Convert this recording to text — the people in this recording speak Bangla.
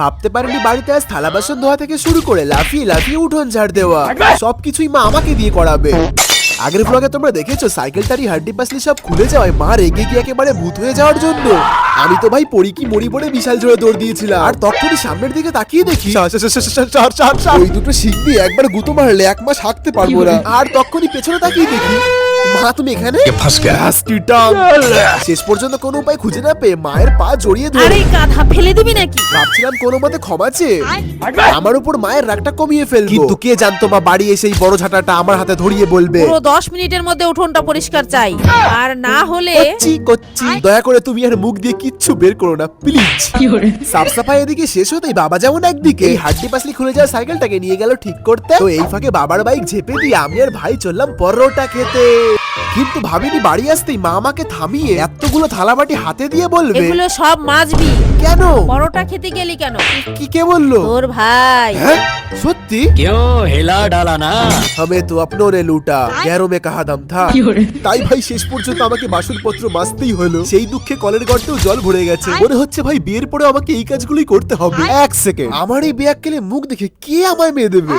ভাবতে পারেনি বাড়িতে আজ থালা বাসন ধোয়া থেকে শুরু করে লাফিয়ে লাফিয়ে উঠোন ঝাড় দেওয়া। সবকিছুই মা আমাকে দিয়ে করাবে। আগের ব্লগে তোমরা দেখেছ সাইকেলটারি হাড্ডি পাসলি সব খুলে যাওয়ায় মা রেগে গিয়ে একেবারে ভূত হয়ে যাওয়ার জন্য। আমি তো ভাই পড়ি কি মরি পড়ে বিশাল জোরে দৌড় দিয়েছিলাম। আর তখনই সামনের দিকে তাকিয়ে দেখি ওই দুটো শিং দিয়ে একবার গুতো মারলে এক মাস হাঁকতে পারব না। আর তখনই পেছনে তাকিয়ে দেখি মা তুমি এখানে? শেষ পর্যন্ত কোনো উপায় খুঁজে না পেয়ে মায়ের পা জড়িয়ে ধরে। আরে গাধা ফেলে দিবি নাকি? ভাবছিলাম কোনো মতে ক্ষমা চেয়ে আমার উপর মায়ের রাগটা কমিয়ে ফেলব। কিন্তু কে জানতো মা বাড়ি এসে এই বড় ঝাঁটাটা আমার হাতে ধরিয়ে বলবে? পুরো দশ মিনিটের মধ্যে উঠোনটা পরিষ্কার চাই। আর না হলে কচ্ছি কচ্ছি। দয়া করে তুমি আর মুখ দিয়ে কিচ্ছু বের করো না প্লিজ। সাফ সাফাই এদিকে শেষ হতেই বাবা যেমন একদিকে। এই হাড্ডি পাসলি খুলে যাওয়া সাইকেলটাকে নিয়ে গেল ঠিক করতে। তো এই ফাঁকে বাবার বাইক ঝেপে দিয়ে আমি আর ভাই চললাম পরোটা খেতে। কিন্তু ভাবিনি বাড়ি আসতেই মা আমাকে থামিয়ে এতগুলো থালা বাটি হাতে দিয়ে বলবে এগুলো সব মাছবি কেন? পরোটা খেতে গেলি কেন? কি কে বলল? তোর ভাই। হ্যাঁ? সত্যি? কেউ হেলা ডালা না। হমে তো আপনো রে লুটা গ্যারো মে কাহা দাম থা। তাই ভাই শেষ পর্যন্ত আমাকে বাসনপত্র মাজতেই হলো। সেই দুঃখে কলের গর্তেও জল ভরে গেছে। মনে হচ্ছে ভাই বিয়ের পরে আমাকে এই কাজগুলোই করতে হবে। এক সেকেন্ড। আমার এই ব্যাগ কেলে মুখ দেখে কে আমায় মেয়ে দেবে?